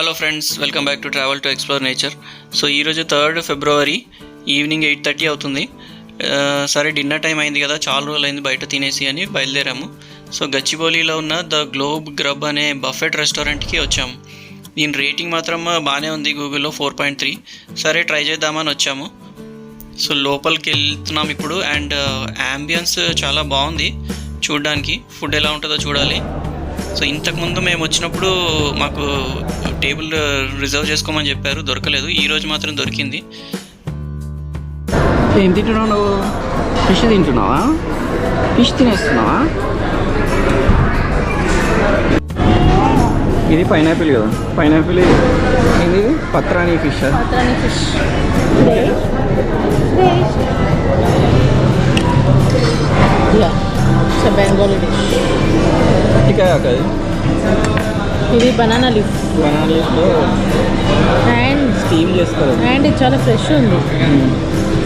Hello friends welcome back to travel to explore nature so ఈరోజు third February evening eight thirty అవుతుంది. Uh, సరే dinner time అయింది కదా చాలా రోజులు అయింది బయట తినేసి అని బయలుదేరాము. సో గచ్చిబౌలిలో ఉన్న ద గ్లోబ్ గ్రబ్ అనే బఫెట్ రెస్టారెంట్కి వచ్చాము. దీని రేటింగ్ మాత్రం బాగానే ఉంది గూగుల్లో ఫోర్ పాయింట్ త్రీ సరే ట్రై చేద్దామని వచ్చాము. సో లోపలికి వెళ్తున్నాం ఇప్పుడు అండ్ యాంబియన్స్ uh, చాలా బాగుంది చూడడానికి. ఫుడ్ ఎలా ఉంటుందో చూడాలి. సో ఇంతకుముందు మేము వచ్చినప్పుడు మాకు టేబుల్ రిజర్వ్ చేసుకోమని చెప్పారు దొరకలేదు. ఈ రోజు మాత్రం దొరికింది. ఏం తింటున్నావు నువ్వు? ఫిష్ తింటున్నావా? ఫిష్ తినేస్తున్నావా? ఇది పైనాపిల్ కదా. పైనాపిల్ ఇది. Patrani fish. Yeah, it's a Bengali dish. టికాయ అది ఇది బనానా లీఫ్. బనానాలో అండ్ స్టీమ్ చేస్తారు. అండ్ ఇది చాలా ఫ్రెష్ ఉంది.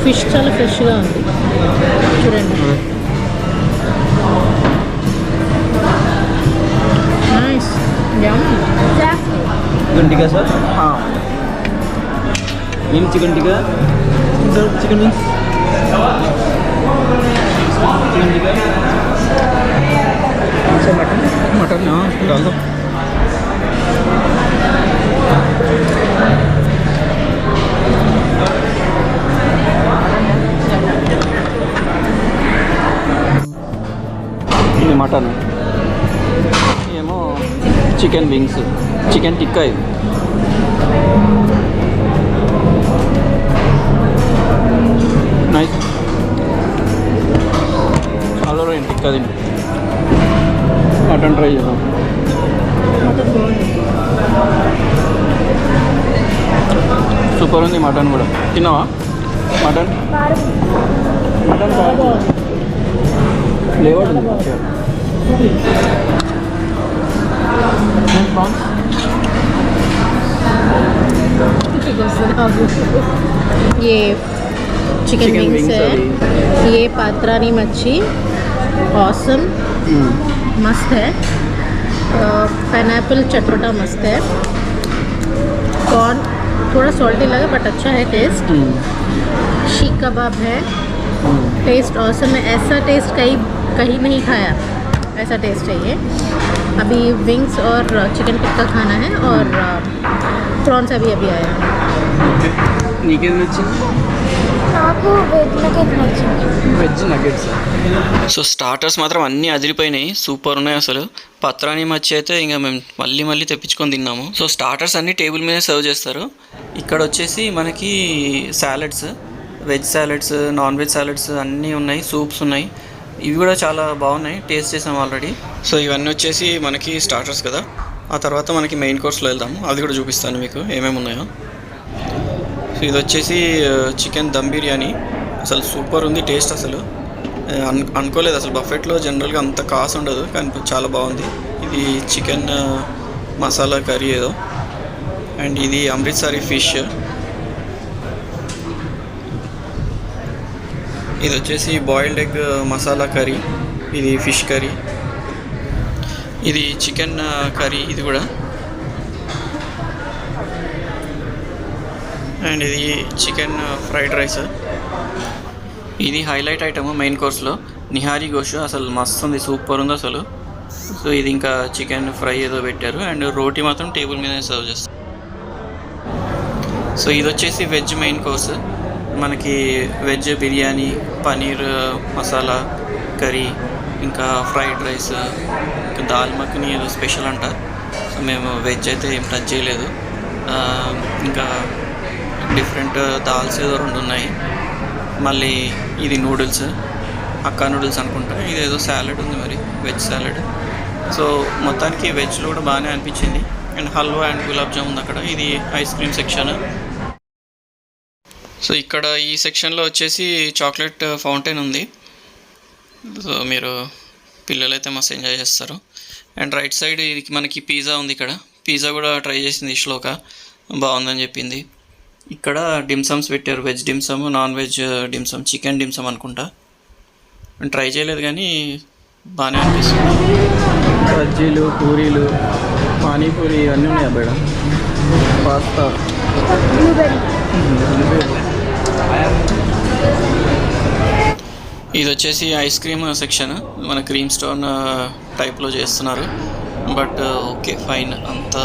ఫిష్ చాలా ఫ్రెష్గా ఉంది. చూడండి. Nice chicken tikka sir? ఏం chicken tikka? Chicken wings. Chicken tikka? Mutton. Ini mutton. Ini emang chicken wings, chicken tikka. Mutton కూడా తిన్నావా మటన్ మటన్ ఫ్లేవర్డ్ ఉంది మంచిగా ప్రాన్స్ ये चिकन Chicken विंग्स wings है अभी। ये पात्रानी मच्छी ऑसम मस्त है पाइनएप्पल चटपटा मस्त है कॉर्न थोड़ा सॉल्टी लगा बट अच्छा है टेस्ट hmm. शीख कबाब है. Hmm. टेस्ट औसम है. ऐसा टेस्ट कहीं कहीं नहीं खाया. ऐसा टेस्ट है ये. अभी विंग्स और चिकन टिक्का खाना है और hmm. प्रॉन्स अभी अभी आया. నాకు వెజ్ నగెట్ నచ్చింది వెజ్ నగెట్స్ సో స్టార్టర్స్ మాత్రం అన్నీ అదిరిపోయినాయి. సూపర్ ఉన్నాయి అసలు. పత్రాని మచ్చి అయితే ఇంకా మేము మళ్ళీ మళ్ళీ తెప్పించుకొని తిన్నాము. సో స్టార్టర్స్ అన్నీ టేబుల్ మీద సర్వ్ చేస్తారు. ఇక్కడ వచ్చేసి మనకి salads veg salads non veg salads అన్నీ ఉన్నాయి. సూప్స్ ఉన్నాయి. ఇవి కూడా చాలా బాగున్నాయి. టేస్ట్ చేసాం ఆల్రెడీ సో ఇవన్నీ వచ్చేసి మనకి స్టార్టర్స్ కదా. ఆ తర్వాత మనకి మెయిన్ కోర్స్లో వెళ్దాము. అది కూడా చూపిస్తాను మీకు ఏమేమి ఉన్నాయో. ఇది వచ్చేసి చికెన్ దమ్ బిర్యానీ. అసలు సూపర్ ఉంది టేస్ట్ అసలు. అన్ అనుకోలేదు అసలు బఫెట్లో జనరల్గా అంత కాస్ట్ ఉండదు కానీ చాలా బాగుంది. ఇది చికెన్ మసాలా కర్రీ ఏదో. అండ్ ఇది అమృత్సరి ఫిష్. ఇది వచ్చేసి బాయిల్డ్ ఎగ్ మసాలా కర్రీ. ఇది ఫిష్ కర్రీ. ఇది చికెన్ కర్రీ ఇది కూడా. అండ్ ఇది చికెన్ ఫ్రైడ్ రైస్. ఇది హైలైట్ ఐటమ్ మెయిన్ కోర్స్లో. నిహారీ గోషు అసలు మస్తు ఉంది సూపర్ ఉంది అసలు. సో ఇది ఇంకా చికెన్ ఫ్రై ఏదో పెట్టారు అండ్ రోటీ మాత్రం టేబుల్ మీద సర్వ్ చేస్తారు. సో ఇది వచ్చేసి వెజ్ మెయిన్ కోర్స్. మనకి వెజ్ బిర్యానీ పనీర్ మసాలా కర్రీ ఇంకా ఫ్రైడ్ రైస్ ఇంకా దాల్ మఖని ఏదో స్పెషల్ అంట. సో మేము వెజ్ అయితే ఏం టచ్ చేయలేదు. ఇంకా డిఫరెంట్ దాల్స్ ఏదో రెండు ఉన్నాయి. మళ్ళీ ఇది నూడిల్స్ అక్కా నూడిల్స్ అనుకుంటా. ఇదేదో సాలెడ్ ఉంది మరి వెజ్ సాలెడ్. సో మొత్తానికి వెజ్లో కూడా బాగానే అనిపించింది. And halwa and gulab jam ఉంది అక్కడ. ఇది ఐస్ క్రీమ్ సెక్షన్. సో ఇక్కడ ఈ సెక్షన్లో వచ్చేసి చాక్లెట్ ఫౌంటైన్ ఉంది. సో మీరు పిల్లలైతే మస్తు ఎంజాయ్ చేస్తారు. అండ్ రైట్ సైడ్ ఇది మనకి పిజ్జా ఉంది ఇక్కడ. పిజ్జా కూడా ట్రై చేసింది శ్లోక. బాగుందని చెప్పింది. ఇక్కడ డిమ్సమ్స్ పెట్టారు. Veg dim sum non veg dim sum chicken dim sum అనుకుంటా. ట్రై చేయలేదు కానీ బాగానే అనిపిస్తుంది. బజ్జీలు పూరీలు పానీపూరి అన్నీ ఉన్నాయి అబ్బాయి పాస్తా. ఇది వచ్చేసి ఐస్ క్రీమ్ సెక్షన్. మన క్రీమ్ స్టోన్ టైప్లో uh, చేస్తున్నారు. బట్ ఓకే ఫైన్ అంత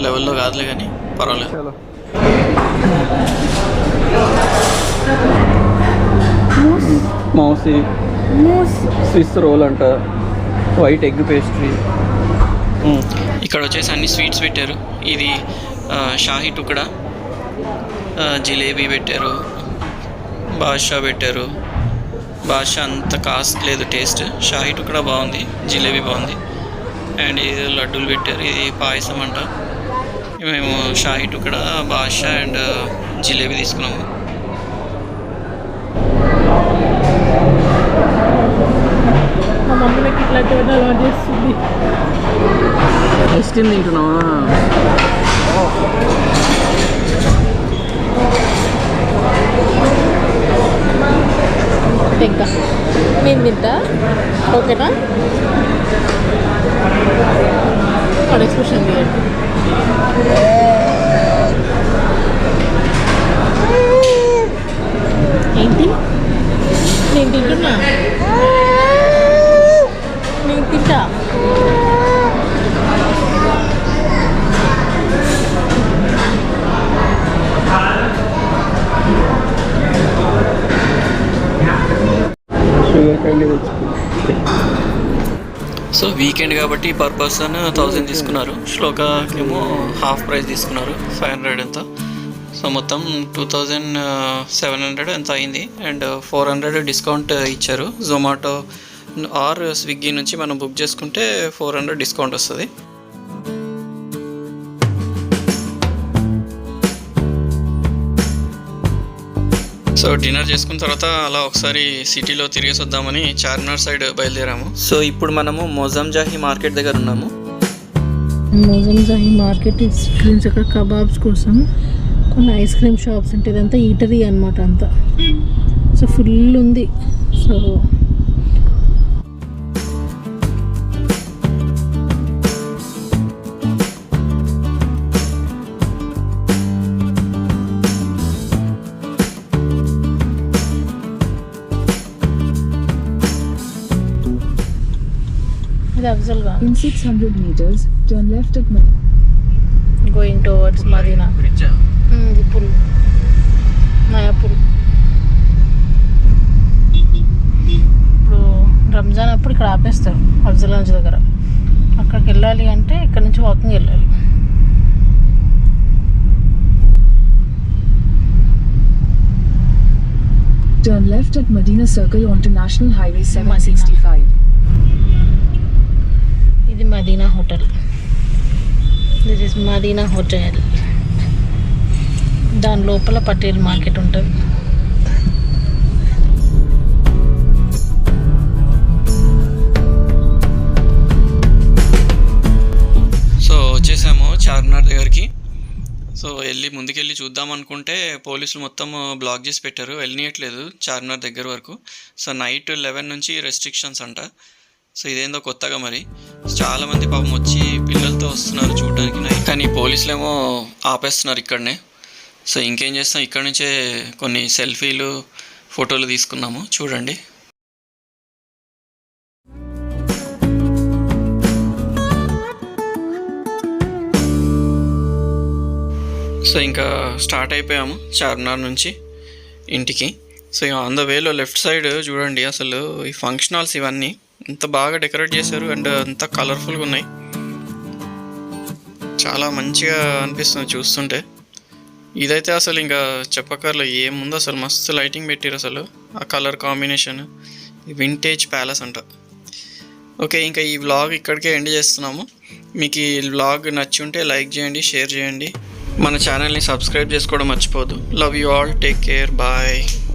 లెవెల్లో కాదులే కానీ పర్వాలేదు. మౌసి. मूस స్విస్ రోల్ అంట. White egg pastry. ఇక్కడ వచ్చేసి అన్ని స్వీట్స్ పెట్టారు. ఇది షాహీ టుకడా. జిలేబీ పెట్టారు. బాద్షా పెట్టారు. బాద్షా అంత కాస్ట్ లేదు టేస్ట్. షాహీ టుకడా బాగుంది. జిలేబీ బాగుంది. అండ్ ఇది లడ్డూలు పెట్టారు. ఇది పాయసం అంట. మేము షాహీ టుకడా బాద్షా అండ్ జిలేబీ తీసుకున్నాము. మా మమ్మీ నాకు ఇట్లాంటివన్నీ అలవాటు చేస్తుంది. ఐస్ క్రీమ్ తింటున్నావా? ఇంకా నేను తింటా? ఓకేనా? వాడు ఎక్స్ప్రెషన్ తీయండి. Nineteen? Nineteen na. Ah. Nineteen ka. Sugar candy. So weekend కాబట్టి పర్ పర్సన్ థౌజండ్ తీసుకున్నారు. శ్లోకాకేమో హాఫ్ ప్రైస్ తీసుకున్నారు ఫైవ్ హండ్రెడ్ ఎంతో. సో మొత్తం టూ థౌజండ్ సెవెన్ హండ్రెడ్ ఎంత అయింది. అండ్ ఫోర్ హండ్రెడ్ డిస్కౌంట్ ఇచ్చారు. జొమాటో ఆర్ స్విగ్గీ నుంచి మనం బుక్ చేసుకుంటే ఫోర్ హండ్రెడ్ డిస్కౌంట్ వస్తుంది. సో డిన్నర్ చేసుకున్న తర్వాత అలా ఒకసారి సిటీలో తిరిగేసి వద్దామని చార్మినార్ సైడ్ బయలుదేరాము. సో ఇప్పుడు మనము మొజంజాహి మార్కెట్ దగ్గర ఉన్నాము. మోజం జాహీ మార్కెట్ క్రీమ్స్ అక్కడ కబాబ్స్ కోసం కొన్ని ఐస్ క్రీమ్ షాప్స్ ఉంటాయి. ఇదంతా ఈటరీ అనమాట అంతా. సో ఫుల్ ఉంది. So In 600 meters, turn left at Mad- going towards Madina ఇది పుల్ నయా పుల్ ఇప్పుడు రంజాన్ అప్పుడు ఇక్కడ ఆపేస్తారు అఫ్జల్గంజ్ దగ్గర. అక్కడికి వెళ్ళాలి అంటే ఇక్కడ నుంచి వాకింగ్ వెళ్ళాలి. Turn left at Medina Circle onto National Highway 765. ఇది Madina hotel. This is Madina hotel. దాని లోపల పటేల్ మార్కెట్ ఉంటుంది. సో వచ్చేసాము చార్మినార్ దగ్గరికి. సో వెళ్ళి ముందుకెళ్ళి చూద్దాం అనుకుంటే పోలీసులు మొత్తం బ్లాక్ చేసి పెట్టారు. వెళ్ళనియట్లేదు చార్మినార్ దగ్గర వరకు. సో నైట్ లెవెన్ నుంచి రెస్ట్రిక్షన్స్ అంట. సో ఇదేందో కొత్తగా మరి. చాలామంది పాపం వచ్చి పిల్లలతో వస్తున్నారు చూడడానికి కానీ పోలీసులు ఏమో ఆపేస్తున్నారు ఇక్కడనే. సో ఇంకేం చేస్తాం? ఇక్కడ నుంచే కొన్ని సెల్ఫీలు ఫోటోలు తీసుకున్నాము. చూడండి. సో ఇంకా స్టార్ట్ అయిపోయాము చార్మినార్ నుంచి ఇంటికి. సో ఆన్ ద వేలో లెఫ్ట్ సైడ్ చూడండి అసలు ఈ ఫంక్షన్ హాల్స్ ఇవన్నీ. ఇంత బాగా డెకరేట్ చేశారు అండ్ అంత కలర్ఫుల్గా ఉన్నాయి. చాలా మంచిగా అనిపిస్తుంది చూస్తుంటే. ఇదైతే అసలు ఇంకా చెప్పకర్లో ఏముందో అసలు? మస్తు లైటింగ్ పెట్టారు అసలు. ఆ కలర్ కాంబినేషన్ వింటేజ్ ప్యాలెస్ అంట. ఓకే ఇంకా ఈ వ్లాగ్ ఇక్కడికే ఎండ్ చేస్తున్నాము. మీకు ఈ వ్లాగ్ నచ్చి ఉంటే లైక్ చేయండి షేర్ చేయండి. మన ఛానల్ని సబ్స్క్రైబ్ చేసుకోవడం మర్చిపోదు love you all take care bye